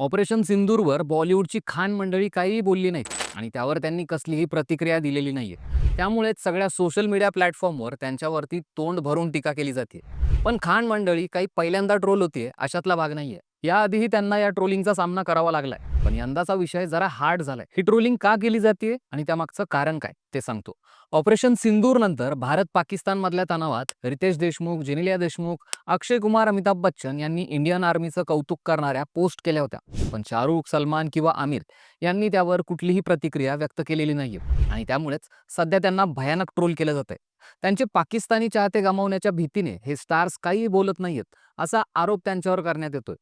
Operation सिंदूरवर बॉलिवूडची खान मंडळी काहीही बोलली नाही आणि त्यावर त्यांनी कसलीही प्रतिक्रिया दिलेली नाहीये. त्यामुळेच सगळ्या सोशल मीडिया प्लॅटफॉर्मवर त्यांच्यावरती तोंड भरून टीका केली जाते. पण खान मंडळी काही पहिल्यांदा ट्रोल होतीये अशातला भाग नाहीये. याआधीही त्यांना या ट्रोलिंगचा सामना करावा लागलाय. पण यंदाचा विषय जरा हार्ड झालाय. ही ट्रोलिंग का केली जाते आणि त्यामागचं कारण काय ते सांगतो. ऑपरेशन सिंदूर नंतर भारत पाकिस्तान मधल्या तणावात रितेश देशमुख जेनिलिया देशमुख अक्षय कुमार अमिताभ बच्चन यांनी इंडियन आर्मीचं कौतुक करणाऱ्या पोस्ट केल्या होत्या. पण शाहरुख सलमान किंवा आमिर यांनी त्यावर कुठलीही प्रतिक्रिया व्यक्त केलेली नाहीये. आणि त्यामुळेच सध्या त्यांना भयानक ट्रोल केलं जात आहे त्यांचे पाकिस्तानी चाहते गमावण्याच्या भीतीने हे स्टार्स काही बोलत नाहीयेत असा आरोप त्यांच्यावर करण्यात येतोय.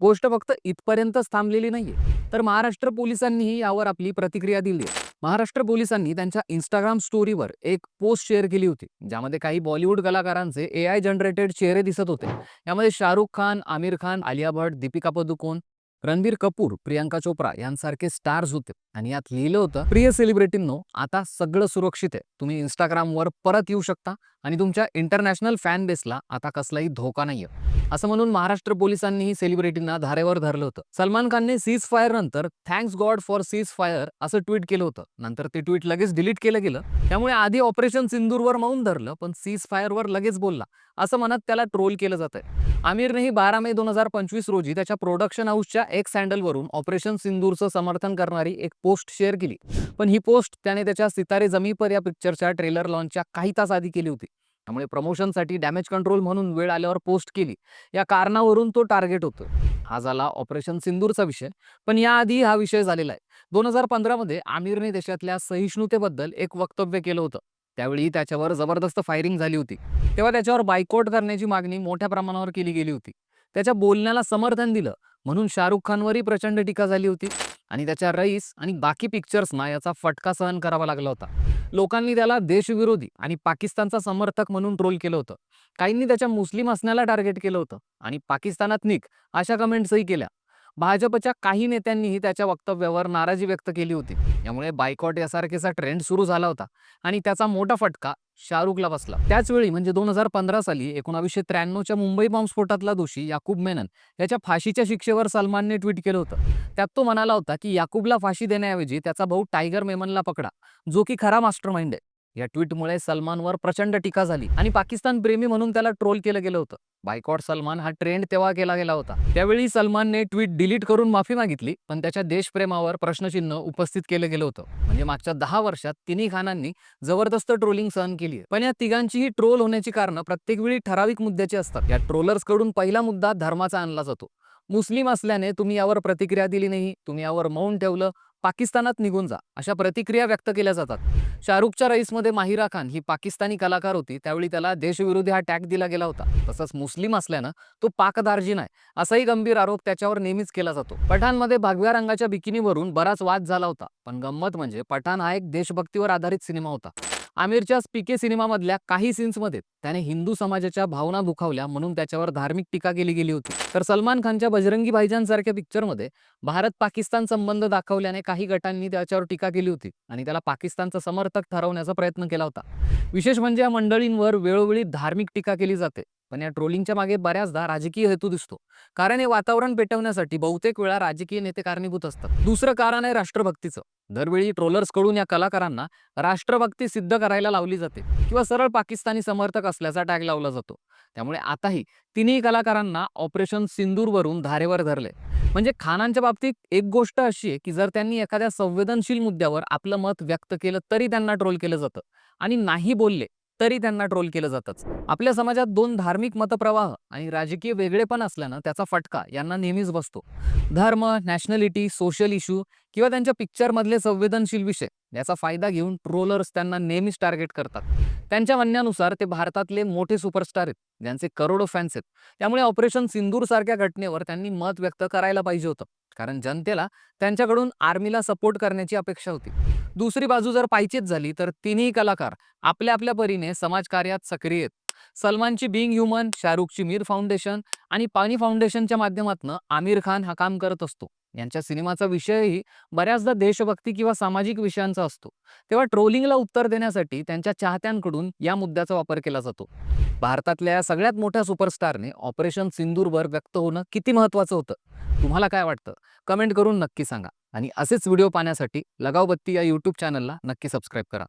गोष्ट फक्त इथपर्यंतच थांबलेली नाहीये. तर महाराष्ट्र पोलिसांनीही यावर आपली प्रतिक्रिया दिली आहे. महाराष्ट्र पोलिसांनी त्यांच्या इंस्टाग्राम स्टोरीवर एक पोस्ट शेअर केली होती ज्यामध्ये काही बॉलिवूड कलाकारांचे ए आय जनरेटेड चेहरे दिसत होते. यामध्ये शाहरुख खान आमिर खान आलिया भट दीपिका पदुकोण रणबीर कपूर प्रियांका चोप्रा यांसारखे स्टार्स होते. आणि यात लिहिलं होतं प्रिय सेलिब्रिटींनो आता सगळं सुरक्षित आहे. तुम्ही इंस्टाग्रामवर परत येऊ शकता. आणि तुमच्या इंटरनॅशनल फॅन बेसला आता कसलाही धोका नाहीये. असं म्हणून महाराष्ट्र पोलिसांनीही सेलिब्रिटींना धारेवर धरलं होतं. सलमान खानने सीज फायर नंतर thanks God for ceasefire असं ट्विट केलं होतं. नंतर ते ट्विट लगेच डिलीट केलं गेलं. त्यामुळे आधी ऑपरेशन सिंदूरवर मौन धरलं पण सीज फायरवर लगेच बोलला. असं म्हणत त्याला ट्रोल केलं जात आहे आमिरनेही बारा मे दोन हजार पंचवीस रोजी त्याच्या प्रोडक्शन हाऊसच्या एक्स हँडलवरून ऑपरेशन सिंदूरचं समर्थन करणारी एक पोस्ट शेअर केली. पण ही पोस्ट त्याने त्याच्या सितारे जमी पर या पिक्चरच्या ट्रेलर लॉन्चच्या काही तास आधी केली होती. त्यामुळे प्रमोशनसाठी डॅमेज कंट्रोल म्हणून वेळ आल्यावर पोस्ट केली. या कारणावरून तो टार्गेट होतो. हा झाला ऑपरेशन सिंदूरचा विषय. पण याआधी हा विषय झालेला आहे. दोन हजार पंधरामध्ये आमिरने देशातल्या सहिष्णुतेबद्दल एक वक्तव्य केलं होतं. त्यावेळी त्याच्यावर जबरदस्त फायरिंग झाली होती. तेव्हा त्याच्यावर बायकॉट करण्याची मागणी मोठ्या प्रमाणावर केली गेली होती. त्याच्या बोलण्याला समर्थन दिलं म्हणून शाहरुख खानवरही प्रचंड टीका झाली होती. आणि त्याच्या रईस आणि बाकी पिक्चर्सना याचा फटका सहन करावा लागला होता. लोकांनी त्याला देशविरोधी आणि पाकिस्तानचा समर्थक म्हणून ट्रोल केलं होतं. काहींनी त्याच्या मुस्लिम असण्याला टार्गेट केलं होतं. आणि पाकिस्तानात निक अशा कमेंट्सही केल्या. भाजपच्या काही नेत्यांनीही त्याच्या वक्तव्यावर नाराजी व्यक्त केली होती. यामुळे बायकॉट यासारखेचा ट्रेंड सुरू झाला होता आणि त्याचा मोठा फटका शाहरुखला बसला. त्याचवेळी म्हणजे दोन हजार पंधरा साली एकोणावीसशे त्र्याण्णवच्या मुंबई बॉम्बस्फोटातला दोषी याकूब मेनन याच्या फाशीच्या शिक्षेवर सलमानने ट्विट केलं होतं. त्यात तो म्हणाला होता की याकूबला फाशी देण्याऐवजी त्याचा भाऊ टायगर मेमनला पकडा जो की खरा मास्टर माइंड आहे. या ट्विटमुळे सलमानवर प्रचंड टीका झाली आणि पाकिस्तान प्रेमी म्हणून त्याला ट्रोल केलं गेलं होतं. बायकॉट सलमान हा ट्रेंड तेव्हा केला गेला होता. त्यावेळी सलमानने ट्विट डिलीट करून माफी मागितली पण त्याच्या देशप्रेमावर प्रश्नचिन्ह उपस्थित केलं गेलं होतं. म्हणजे मागच्या दहा वर्षात तिन्ही खानांनी जबरदस्त ट्रोलिंग सहन केली आहे. पण या तिघांचीही ट्रोल होण्याची कारणं प्रत्येक वेळी ठराविक मुद्द्याची असतात. या ट्रोलर्सकडून पहिला मुद्दा धर्माचा आणला जातो. मुस्लिम असल्याने तुम्ही यावर प्रतिक्रिया दिली नाही तुम्ही यावर मौन ठेवलं पाकिस्तानात निघून जा अशा प्रतिक्रिया व्यक्त केल्या जातात. शाहरुखच्या रईसमध्ये माहिरा खान ही पाकिस्तानी कलाकार होती त्यावेळी त्याला देशविरोधी हा टॅग दिला गेला होता. तसंच मुस्लिम असल्यानं तो पाकदार्जिन आहे असाही गंभीर आरोप त्याच्यावर नेहमीच केला जातो. पठाणमध्ये भगव्या रंगाच्या बिकिनीवरून बराच वाद झाला होता पण गंमत म्हणजे पठाण हा एक देशभक्तीवर आधारित सिनेमा होता. आमिरच्या स्पीके सिनेमामधल्या काही सीन्समध्ये त्याने हिंदू समाजाच्या भावना दुखावल्या म्हणून त्याच्यावर धार्मिक टीका केली गेली होती. तर सलमान खानच्या बजरंगी भाईजानसारख्या पिक्चरमध्ये भारत पाकिस्तान संबंध दाखवल्याने काही गटांनी त्याच्यावर टीका केली होती आणि त्याला पाकिस्तानचा समर्थक ठरवण्याचा प्रयत्न केला होता. विशेष म्हणजे या मंडळींवर वेळोवेळी धार्मिक टीका केली जाते. पण या ट्रोलिंगच्या मागे बऱ्याचदा राजकीय हेतू दिसतो. कारण हे वातावरण पेटवण्यासाठी बहुतेक वेळा राजकीय नेते कारणीभूत असतात. दुसरं कारण आहे राष्ट्रभक्तीचं. दरवेळी ट्रोलर्सकडून या कलाकारांना राष्ट्रभक्ती सिद्ध करायला लावली जाते किंवा सरळ पाकिस्तानी समर्थक असल्याचा टॅग लावला जातो. त्यामुळे आताही तिन्ही कलाकारांना ऑपरेशन सिंदूरवरून धारेवर धरले म्हणजे खानांच्या बाबतीत एक गोष्ट अशी आहे की जर त्यांनी एखाद्या संवेदनशील मुद्द्यावर आपलं मत व्यक्त केलं तरी त्यांना ट्रोल केलं जातं. आणि नाही बोलले तरी त्यांना ट्रोल केलं जातंच. आपल्या समाजात दोन धार्मिक मतप्रवाह आणि राजकीय वेगळेपण असल्यानं त्याचा फटका यांना नेहमीच बसतो. धर्म नॅशनॅलिटी सोशल इश्यू किंवा त्यांच्या पिक्चरमधले संवेदनशील विषय याचा फायदा घेऊन ट्रोलर्स त्यांना नेहमीच टार्गेट करतात. त्यांच्या म्हणण्यानुसार ते भारतातले मोठे सुपरस्टार आहेत ज्यांचे करोडो फॅन्स आहेत. त्यामुळे ऑपरेशन सिंदूर सारख्या घटनेवर त्यांनी मत व्यक्त करायला पाहिजे होतं. कारण जनतेला त्यांच्याकडून आर्मीला सपोर्ट करण्याची अपेक्षा होती. दुसरी बाजू जर पाहिजेच झाली तर तिन्ही कलाकार आपल्या आपल्या परीने समाजकार्यात सक्रिय आहेत. सलमानची बिंग ह्युमन शाहरुखची मीर फाउंडेशन आणि पाणी फाउंडेशनच्या माध्यमातून आमिर खान हा काम करत असतो. यांच्या सिनेमाचा विषयही बऱ्याचदा देशभक्ती किंवा सामाजिक विषयांचा असतो. तेव्हा ट्रोलिंगला उत्तर देण्यासाठी त्यांच्या चाहत्यांकडून या मुद्द्याचा वापर केला जातो. भारतातल्या या सगळ्यात मोठ्या सुपरस्टारने ऑपरेशन सिंदूरवर व्यक्त होणं किती महत्त्वाचं होतं? तुम्हाला काय वाटतं? कमेंट करून नक्की सांगा. आणि असेच व्हिडिओ पाहण्यासाठी लगावबत्ती या यूट्यूब चॅनलला नक्की सबस्क्राईब करा.